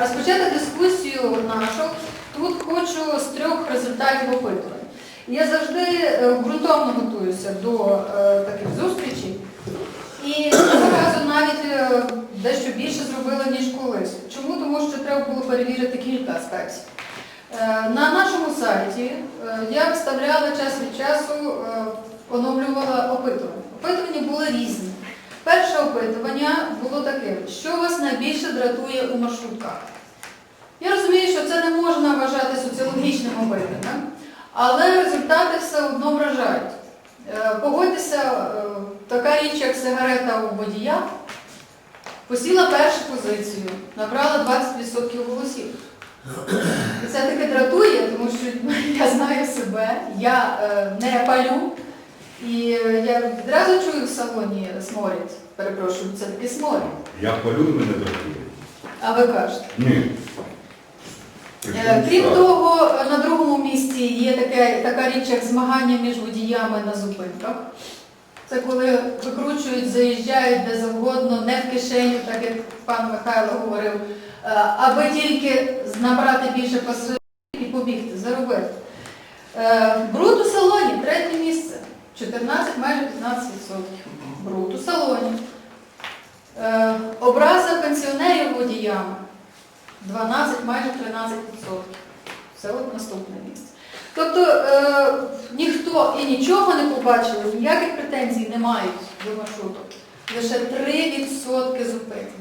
Розпочати дискусію нашу тут хочу з трьох результатів опитувань. Я завжди е, ґрунтовно готуюся до е, таких зустрічей. І цього разу навіть е, дещо більше зробила, ніж колись. Чому? Тому що треба було перевірити кілька аспектів. На нашому сайті я виставляла час від часу, оновлювала опитування. Опитування були різні. Перше опитування було таким, що вас найбільше дратує у маршрутках. Я розумію, що це не можна вважати соціологічним опитанням, але результати все одно вражають. Е, Погодьтеся, е, така річ, як сигарета у водія, посіла першу позицію, набрала 20% голосів. Це таки дратує, тому що я знаю себе, я е, не палю, і е, я відразу чую в салоні сморід. Перепрошую, це таки сморід. Я палю мене дратує. А ви кажете? Ні. Е, Крім того, на другому місці є таке, така річ, як змагання між водіями на зупинках. Це коли викручують, заїжджають де завгодно, не в кишеню, так як пан Михайло говорив, е, аби тільки набрати більше пасажирів і побігти, заробити. Бруд у салоні, третє місце. 14, майже 15%. Бруд у салоні. Е, Образа пенсіонерів водіями. 12, майже 13%. Це от наступне місце. Тобто е, ніхто і нічого не побачили, ніяких претензій не мають до маршруту. Лише 3% зупинених.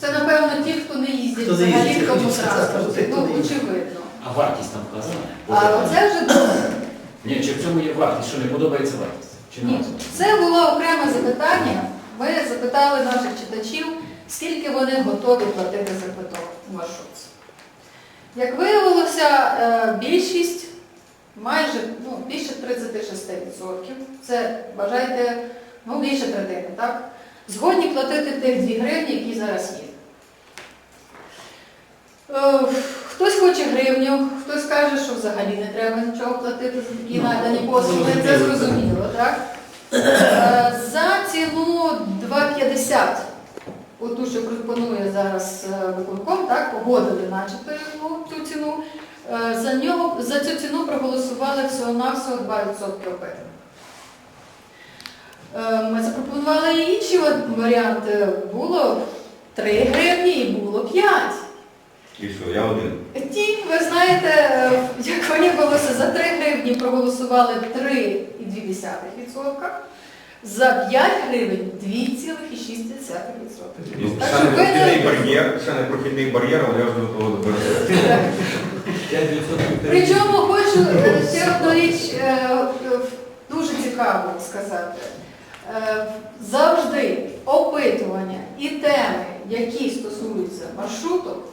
Це, напевно, ті, хто не їздять Хто не взагалі їздить, в тому сказати, транспорті. хто Ну, не їздить. очевидно. А вартість там вказана? А оце вже добре. Ні, чи в цьому є вартість, що не подобається вартість? Чи Ні, це було окреме запитання. Ми запитали наших читачів, скільки вони готові платити за квиток у маршрутці. Як виявилося, е, більшість, майже ну, більше 36%, це вважайте, ну більше третини, так? Згодні платити тих 2 гривні, які зараз є. Хтось хоче гривню, хтось каже, що взагалі не треба нічого платити за такі Ну, надані послуги. Це зрозуміло, так? Е, За ціну 2,50, оту, що пропонує зараз е, виконком, так, погодили начебто його цю ціну. Е, За, нього, за цю ціну проголосували всього-навсього 2% опитаних. Ми запропонували і інші варіанти. Було 3 гривні і було 5. І що, я один. Ті, ви знаєте, е, як виявилося, за 3 гривні проголосували 3,2%, за 5 гривень 2,6%. Ну, Це не ви прохідний бар'єр, це не прохідний бар'єр, але я ж до того доберуся. Причому хочу е, ще одну річ е, дуже цікаву сказати. Завжди опитування і теми, які стосуються маршруток,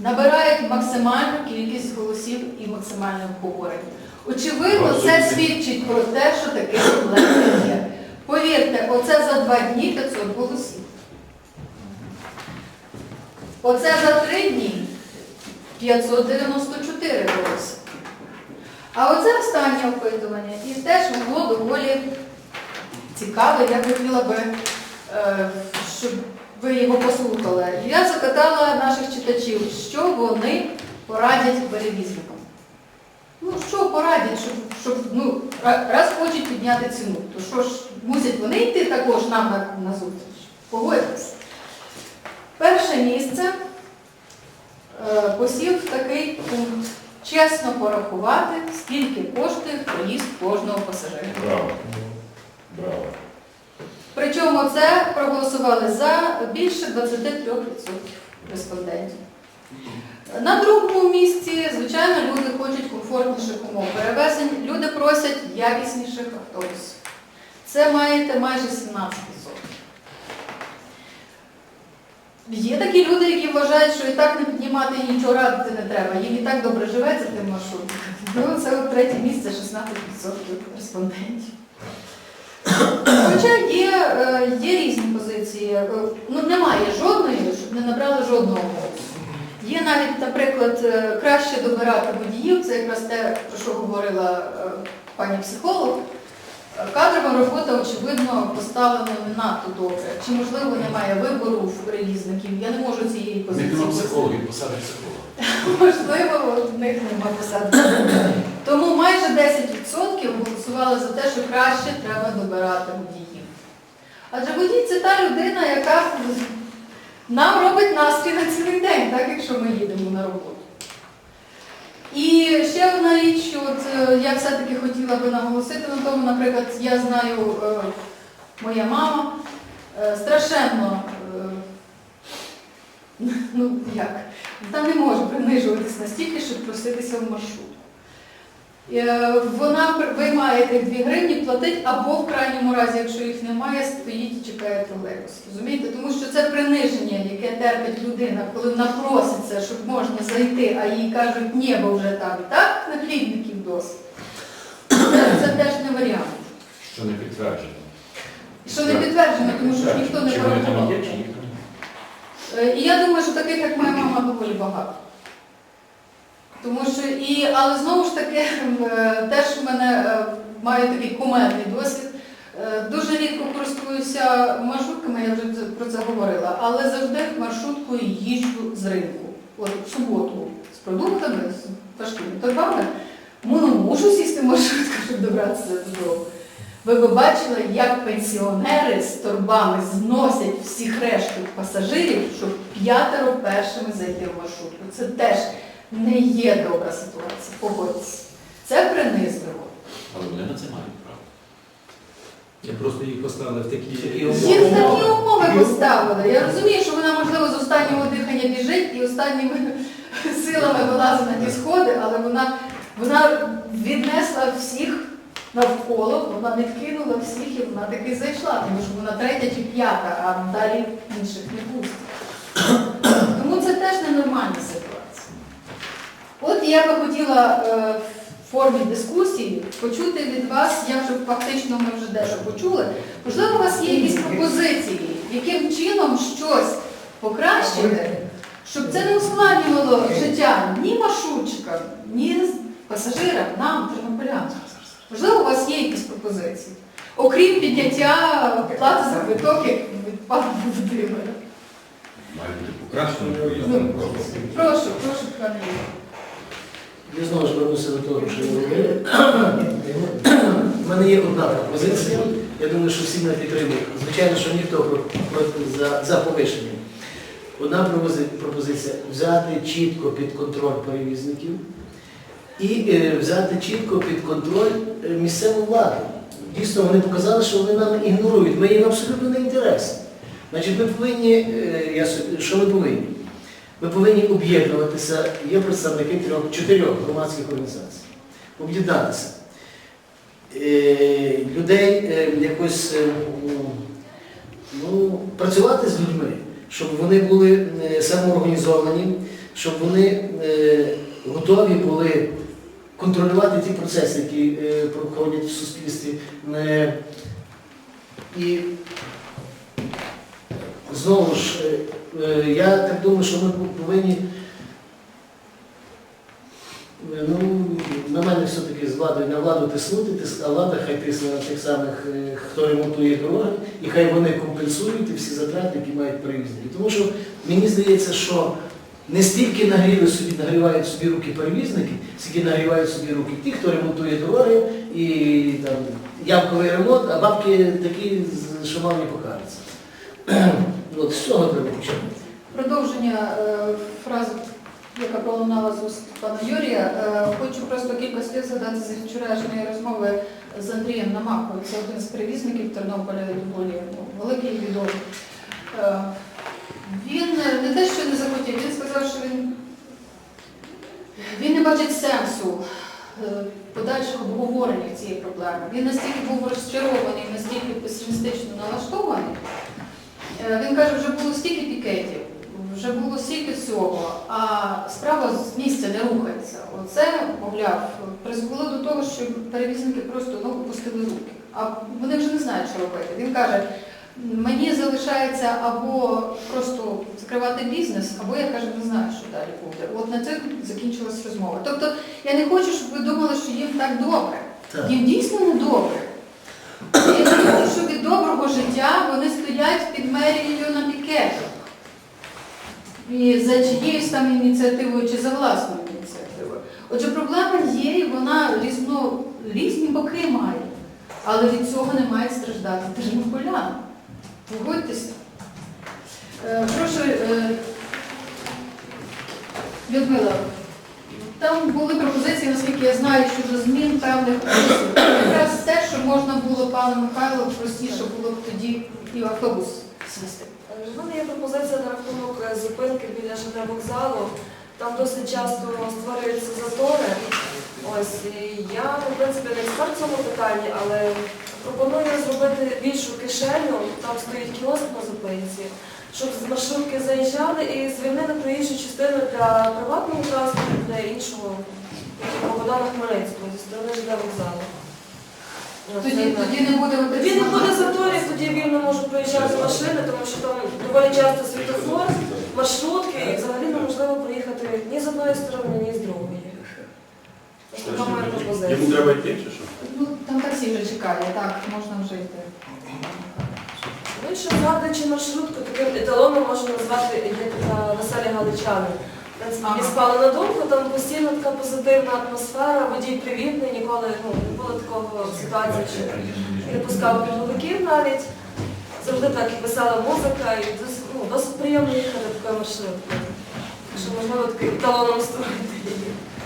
набирають максимальну кількість голосів і максимальне обговорення. Очевидно, це свідчить про те, що таке проблеми є. Повірте, оце за два дні 500 голосів. Оце за три дні 594 голоси. А оце останнє опитування і теж було доволі цікаве. Я хотіла би, е, щоб ви його послухали. Я запитала наших читачів, що вони порадять перевізникам. Ну, що порадять, щоб, щоб ну, раз хочуть підняти ціну, то що ж, мусять вони йти також нам на, на зустріч? Погодьтесь. Перше місце е, посів такий пункт. Чесно порахувати, скільки коштує проїзд кожного пасажира. Браво. Браво. Причому це проголосували за більше 23% респондентів. На другому місці, звичайно, люди хочуть комфортніших умов перевезень, люди просять якісніших автобусів. Це маєте майже 17%. Є такі люди, які вважають, що і так не піднімати і нічого радити не треба. Їм і так добре живеться тим маршрутом. Ну, це третє місце 16% респондентів. Хоча є, е, є різні позиції. Е, Ну, немає жодної, щоб не набрали жодного голосу. Є навіть, наприклад, е, краще добирати водіїв, це якраз те, про що говорила пані психолог. Кадрова робота, очевидно, поставлена не надто добре. Чи можливо немає вибору в перевізників? Я не можу цієї позиції. нема психологів, посади психолога. Можливо, в них нема посади. Тому майже 10% голосували за те, що краще треба добирати водіїв. Адже водій це та людина, яка нам робить настрій на цілий день, так якщо ми їдемо на роботу. І ще одна річ, от, е, я все-таки хотіла би наголосити на тому, наприклад, я знаю, е, моя мама е, страшенно, ну як, та не може принижуватись настільки, щоб проситися в маршрут. Е, Вона виймає тих 2 гривні, платить, або в крайньому разі, якщо їх немає, стоїть і чекає тролейбус. Розумієте? Тому що це приниження, яке терпить людина, коли вона проситься, щоб можна зайти, а їй кажуть, ні, бо вже там і так наплідників досить. Це, це теж не варіант. Що не підтверджено. Що не підтверджено, тому що ніхто не порахував. Е, І я думаю, що таких, як моя мама, доволі багато. Тому що і, але знову ж таки, е, теж в мене е, маю такий кумедний досвід. Е, Дуже рідко користуюся маршрутками, я вже про це говорила, але завжди маршруткою їжджу з ринку. От в суботу з продуктами, з важкими торбами. Ну, можу сісти маршрутку, щоб добратися додому. Ви б бачили, як пенсіонери з торбами зносять всіх решту пасажирів, щоб п'ятеро першими зайти в маршрутку. Це теж не є добра ситуація, погодьтесь. Це принизливо. Але вони на це мають право. Я просто їх поставили в такі Їх такі умови поставили. Я розумію, що вона, можливо, з останнього дихання біжить і останніми силами вилазить на ті сходи, але вона, вона віднесла всіх навколо, вона відкинула всіх і вона таки зайшла, тому що вона третя чи п'ята, а далі інших не пустить. Тому це теж ненормальна ситуація. От я би хотіла е, в формі дискусії почути від вас, я вже фактично ми вже дещо почули. Можливо, у вас є якісь пропозиції, яким чином щось покращити, щоб це не ускладнювало життя ні маршрутчикам, ні пасажирам, нам, тернополянам. Можливо, у вас є якісь пропозиції, окрім підняття плати за квиток як від пана Володимира. Прошу, прошу, пане. Я знову ж вернуся до того, що ви говорили. У мене є одна пропозиція. Я думаю, що всі мене підтримують. Звичайно, що ніхто за, за повишення. Одна пропозиція взяти чітко під контроль перевізників і е, взяти чітко під контроль е, місцеву владу. Дійсно, вони показали, що вони нам ігнорують. Ми їм абсолютно не інтересні. Значить, ми повинні, е, я, що ми повинні? Ми повинні об'єднуватися, є представники трьох, чотирьох громадських організацій, об'єднатися. Е, людей е, якось е, ну, працювати з людьми, щоб вони були самоорганізовані, щоб вони готові були контролювати ті процеси, які проходять в суспільстві. І знову ж, я так думаю, що ми повинні. е, Ну, на мене все-таки з владою на владу тиснути, а влада хай тисне на тих самих, е, хто ремонтує дороги, і хай вони компенсують всі затрати, які мають перевізники. Тому що мені здається, що не стільки нагріли собі, нагрівають собі руки перевізники, скільки нагрівають собі руки ті, хто ремонтує дороги і там ямковий ремонт, а бабки такі, що мав не покараться. От з цього треба. Продовження е, фрази, яка пролунала з уст пана Юрія, е, хочу просто кілька слів згадати з вчорашньої розмови з Андрієм Намаховим. Це один з перевізників Тернополя, доволі великий відомий. Е, Він не те, що не захотів, він сказав, що він, він не бачить сенсу е, подальших обговорення цієї проблеми. Він настільки був розчарований, настільки песимістично налаштований. Е, Він каже, вже було стільки пікетів, вже було стільки всього, а справа з місця не рухається. Оце, мовляв, призвело до того, що перевізники просто ну, опустили руки. А вони вже не знають, що робити. Він каже, мені залишається або просто закривати бізнес, або я каже, не знаю, що далі буде. От на це закінчилась розмова. Тобто я не хочу, щоб ви думали, що їм так добре. Їм дійсно не добре. що від доброго життя вони стоять під мерією на пікетах. І за чиєюсь там ініціативою чи за власною ініціативою. Отже, проблема є, і вона різно, різні боки має. Але від цього не мають страждати тернополяни. Погодьтеся. Е, Прошу, е, Людмила, там були пропозиції, наскільки я знаю, щодо змін певних. Якраз те, що можна було пану Михайлу простіше було б тоді і в автобус. У мене є пропозиція на рахунок е, зупинки біля ЖД вокзалу. Там досить часто створюються затори. Ось я, в принципі, не експерт в цьому питанні, але пропоную зробити більшу кишеню. Там стоїть кіоск на зупинці, щоб з маршрутки заїжджали і звільнили проїжджу частину для приватного транспорту, для іншого по Богдана Хмельницького зі сторони ЖД вокзалу. Тоді, тоді не буде Тоді не буде заторів, тоді вільно можуть проїжджати машини, тому що там доволі часто світофор, маршрутки, і взагалі неможливо проїхати ні з одної сторони, ні з другої. Ось така моя пропозиція. Йому треба йти чи що? Ну, там таксі вже чекає, так, можна вже йти. Ну і ще згадуючи маршрутку, таким еталоном можна назвати є така веселі галичани. Мені спало на думку, там постійно така позитивна атмосфера, водій привітний, ніколи ну, не було такого ситуації, що не пускав пільговиків навіть. Завжди так і весела музика, і досить, ну, досить приємно їхати такою. Так Що можливо такий еталоном створити.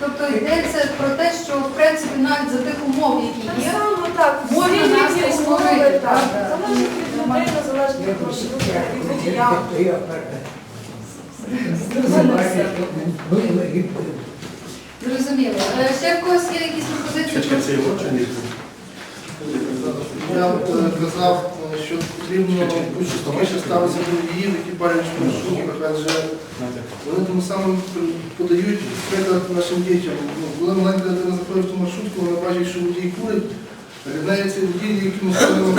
Тобто йдеться про те, що в принципі навіть за тих умов, які Так є, само, так, Можна всі нас різні умови, створити, так. так, так. Залежить від людини, залежить від маршруту, від водія. Зрозуміло. Е, Ще в когось є якісь пропозиції? Я е, казав, е, що потрібно ставитися до водіїв, які парять в маршрутках, адже вони тим самим подають приклад нашим дітям. Ну, Коли маленька дитина заходить в ту маршрутку, вона бачить, що водій курить, рівняє цей водій, яким ставимо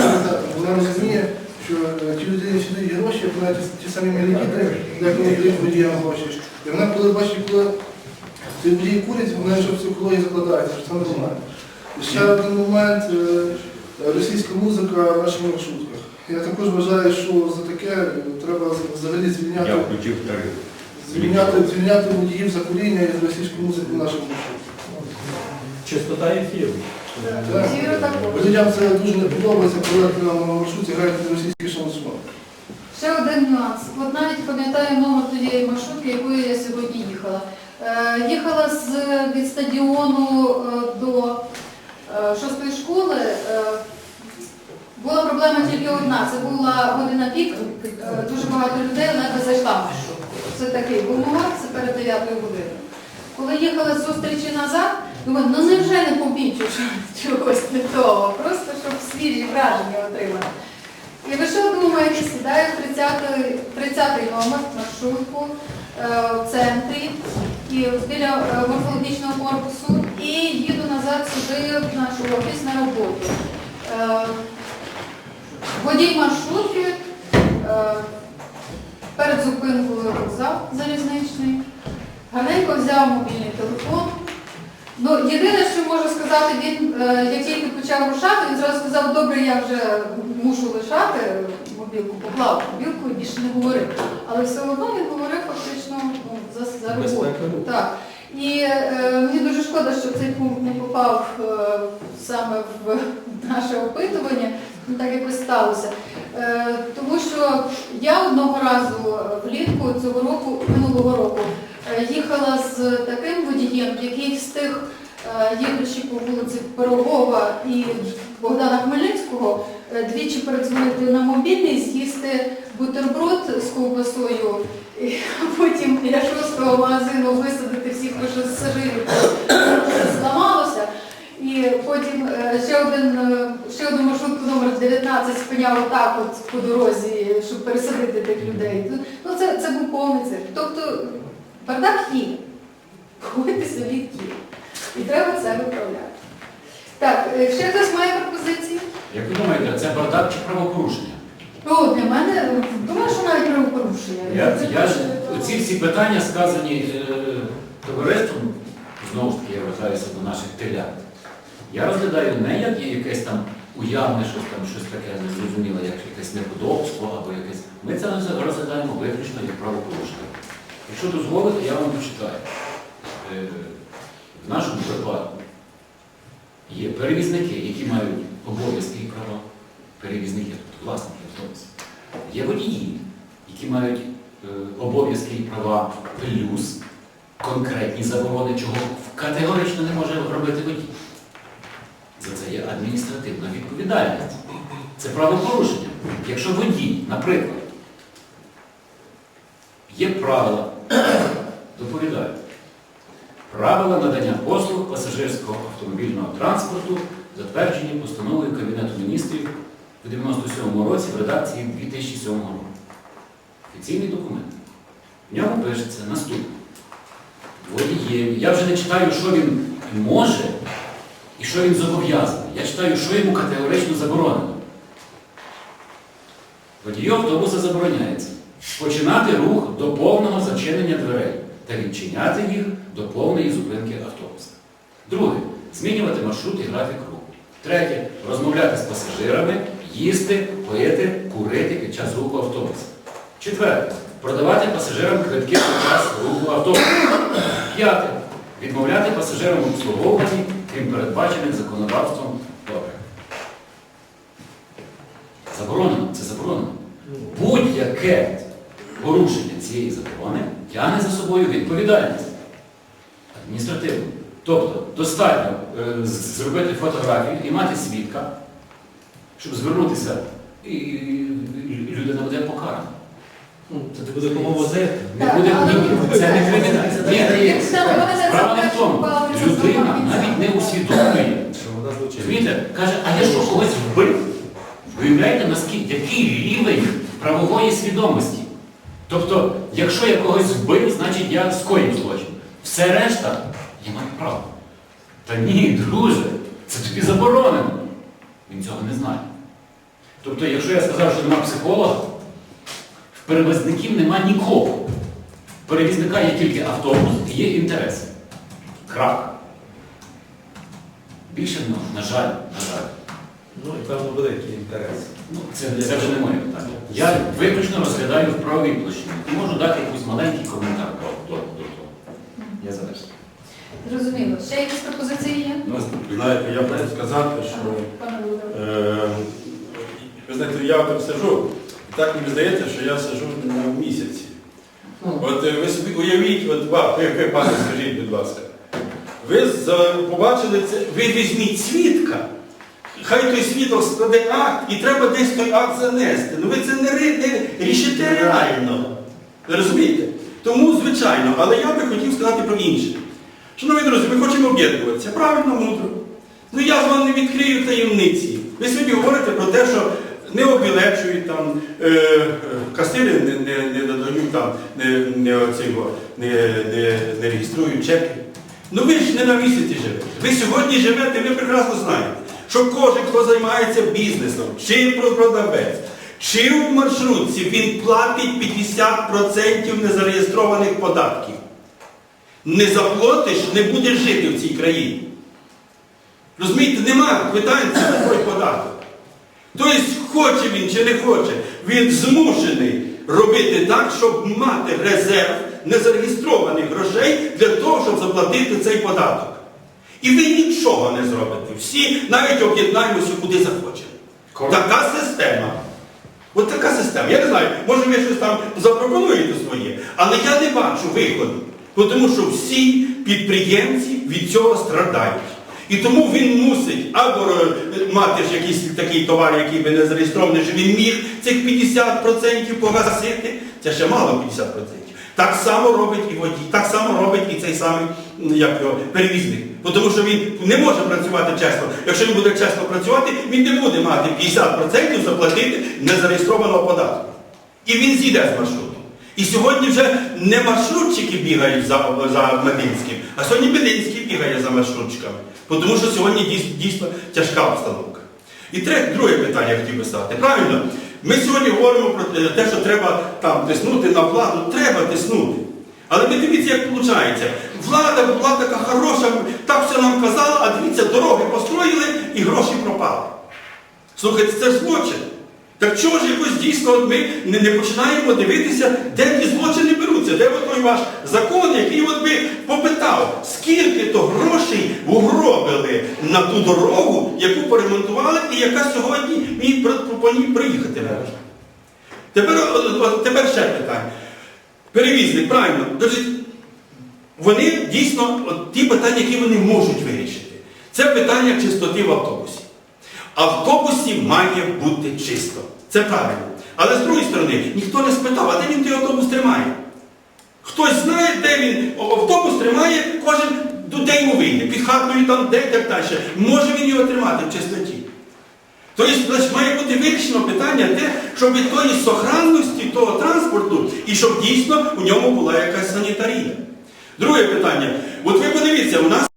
Вона розуміє, що е, ті людині сюди гроші, вона ті, самі малі діти, як вони дають водіям гроші. І вона коли бачить, коли цей водій курить, вона вже в психології закладається, що це нормально. І ще один момент. е, Російська музика в наших маршрутках. Я також вважаю, що за таке треба взагалі звільняти, звільняти, звільняти водіїв за куріння і російську музику в наших маршрутках. Чистота ефіру. Людям це дуже не подобається, коли на маршруті грають російський шансон. Ще один нюанс. От навіть пам'ятаю номер тієї маршрутки, якою я сьогодні їхала. Е, їхала з, від стадіону е, до е, шостої школи. Е, була проблема тільки одна. Це була година пік, е, дуже багато людей ледве зайшла в маршрутку. Це такий був це перед 9 годиною. Коли їхала з зустрічі назад, думаю, ну невже не помічу чогось не того, просто щоб свіжі враження отримати. І ви що думаєте, сідаю в 30-й 30 номер маршрутку е, в центрі і біля е, морфологічного корпусу і їду назад сюди в наш офіс на роботу. Е, Водій маршрутки перед зупинкою вокзал залізничний, гарненько взяв мобільний телефон. Ну, єдине, що можу сказати, він е, як тільки почав рушати, він зразу сказав, добре, я вже мушу лишати мобілку, поклав мобілку і більше не говорив. Але все одно він говорив фактично ну, за, за роботу. Так. І е, мені дуже шкода, що цей пункт не попав е, саме в наше опитування. Ну, так якось сталося. Е, тому що я одного разу влітку цього року, минулого року, їхала з таким водієм, який встиг, е, їдучи по вулиці Пирогова і Богдана Хмельницького, е, двічі передзвонити на мобільний, з'їсти бутерброд з ковбасою, і потім біля шостого магазину висадити всіх пасажирів, зламалося. І потім е, ще один е, ще одну маршрутку номер 19 спиняв отак от по дорозі, щоб пересадити тих людей. Ну це, це був повний цирк. Тобто бардак є. Погодьтеся від є. І треба це виправляти. Так, е, ще хтось має пропозиції? Як ви думаєте, це бардак чи правопорушення? О, для мене, е, думаю, що навіть правопорушення. Я, Це я ж дуже- ці всі питання сказані е, товариством, знову ж таки, я вважаюся до наших телят. Я розглядаю не як є якесь там уявне щось там, щось таке незрозуміле, як якесь неподобство або якесь. Ми це розглядаємо виключно як правопорушення. Якщо дозволите, я вам почитаю. Е, В нашому випадку є перевізники, які мають обов'язки і права, перевізники, тобто власники автобусів. Є водії, які мають е, обов'язки і права плюс конкретні заборони, чого категорично не може робити водій. За це є адміністративна відповідальність. Це правопорушення. Якщо водій, наприклад, є правила, доповідаю, правила надання послуг пасажирського автомобільного транспорту, затверджені постановою Кабінету міністрів у 97 році в редакції 2007 року. Офіційний документ. В ньому пишеться наступне. Водієві. Я вже не читаю, що він може і що він зобов'язаний. Я читаю, що йому категорично заборонено. Водію автобуса забороняється починати рух до повного зачинення дверей та відчиняти їх до повної зупинки автобуса. Друге. Змінювати маршрут і графік руху. Третє. Розмовляти з пасажирами, їсти, пити, курити під час руху автобуса. Четверте. Продавати пасажирам квитки під час руху автобуса. П'яте. Відмовляти пасажирам обслуговуванні, крім передбачених законодавством добре. Заборонено, це заборонено. Будь-яке порушення цієї заборони тягне за собою відповідальність адміністративну. Тобто достатньо е, зробити фотографію і мати свідка, щоб звернутися, і і людина буде покарана. Ну, Це ти буде кому. Не Так, буде але- ні, ні, це не кримінальне. Ні, Справа не в тому. Людина навіть не усвідомлює. Що вона злочинна. Розумієте? Каже, а я що когось вбив? Виявляєте, наскільки який рівень правової свідомості? Тобто, якщо я когось вбив, значить я скоїв злочин. Все решта я маю право. Та ні, друже, це тобі заборонено. Він цього не знає. Тобто, якщо я сказав, що нема психолога, в перевізників нема нікого. В перевізника є тільки автобус і є інтереси. Крак. Більше на жаль, на жаль. Ну і певно великий інтерес. Ну, це, це вже не моє питання. Я виключно розглядаю в правовій площині. І можу дати якийсь маленький коментар до, до, до того. Я завершу. Зрозуміло. Ще якісь пропозиції є? Ну, знаєте, я хочу сказати, що Пане Володимире. е, ви знаєте, я там сижу, і так мені здається, що я сижу на місяці. От е, ви собі уявіть, от ви, ви, пане, скажіть, будь ласка, ви за- побачили це, ви візьміть свідка, хай той свідок складе акт, і треба десь той акт занести. Ну ви це не, не рішите реально. Розумієте? Тому, звичайно, але я би хотів сказати про інше. Шановні друзі, ми хочемо об'єднуватися. Правильно, мудро. Ну я з вами не відкрию таємниці. Ви сьогодні говорите про те, що не обілечують там, е, касири не, не, не надають там, не, не, оцього, не, не, не реєструють чеки. Ну ви ж не на місяці живете. Ви сьогодні живете, ви прекрасно знаєте, що кожен, хто займається бізнесом, чи продавець, чи в маршрутці, він платить 50% незареєстрованих податків. Не заплатиш, не будеш жити в цій країні. Розумієте, нема квитанції на той податок. Тобто, хоче він чи не хоче, він змушений робити так, щоб мати резерв незареєстрованих грошей для того, щоб заплатити цей податок. І ви нічого не зробите. Всі навіть об'єднаємося куди захочемо. Така система. От така система. Я не знаю, може ви щось там запропонуєте своє, але я не бачу виходу. Тому що всі підприємці від цього страдають. І тому він мусить або е, мати ж якийсь такий товар, який би не зареєстрований, що він міг цих 50% погасити. Це ще мало 50%. Так само робить і водій, так само робить і цей самий як його, перевізник. Тому що він не може працювати чесно. Якщо він буде чесно працювати, він не буде мати 50% заплатити незареєстрованого податку. І він зійде з маршруту. І сьогодні вже не маршрутчики бігають за, за Мединським, а сьогодні Мединський бігає за маршрутчиками. Тому що сьогодні дійсно, тяжка обстановка. І друге питання я хотів би ставити. Правильно? Ми сьогодні говоримо про те, що треба там тиснути на владу, треба тиснути. Але ви дивіться, як виходить. Влада була така хороша, так все нам казала, а дивіться, дороги построїли і гроші пропали. Слухайте, це злочин. Так чого ж якось дійсно ми не починаємо дивитися, де ті злочини беруться, де той ваш закон, який от би попитав, скільки то грошей угробили на ту дорогу, яку поремонтували і яка сьогодні мій по, ній приїхати може. Тепер, тепер ще питання. Перевізник, правильно, вони дійсно от ті питання, які вони можуть вирішити. Це питання чистоти в автобусі. Автобусі має бути чисто. Це правильно. Але з другої сторони, ніхто не спитав, а де він той автобус тримає. Хтось знає, де він автобус тримає, кожен де йому вийде, під хатою там, де так далі. Може він його тримати в чистоті. Тобто має бути вирішено питання те, щоб від тої сохранності того транспорту і щоб дійсно у ньому була якась санітарія. Друге питання. От ви подивіться, у нас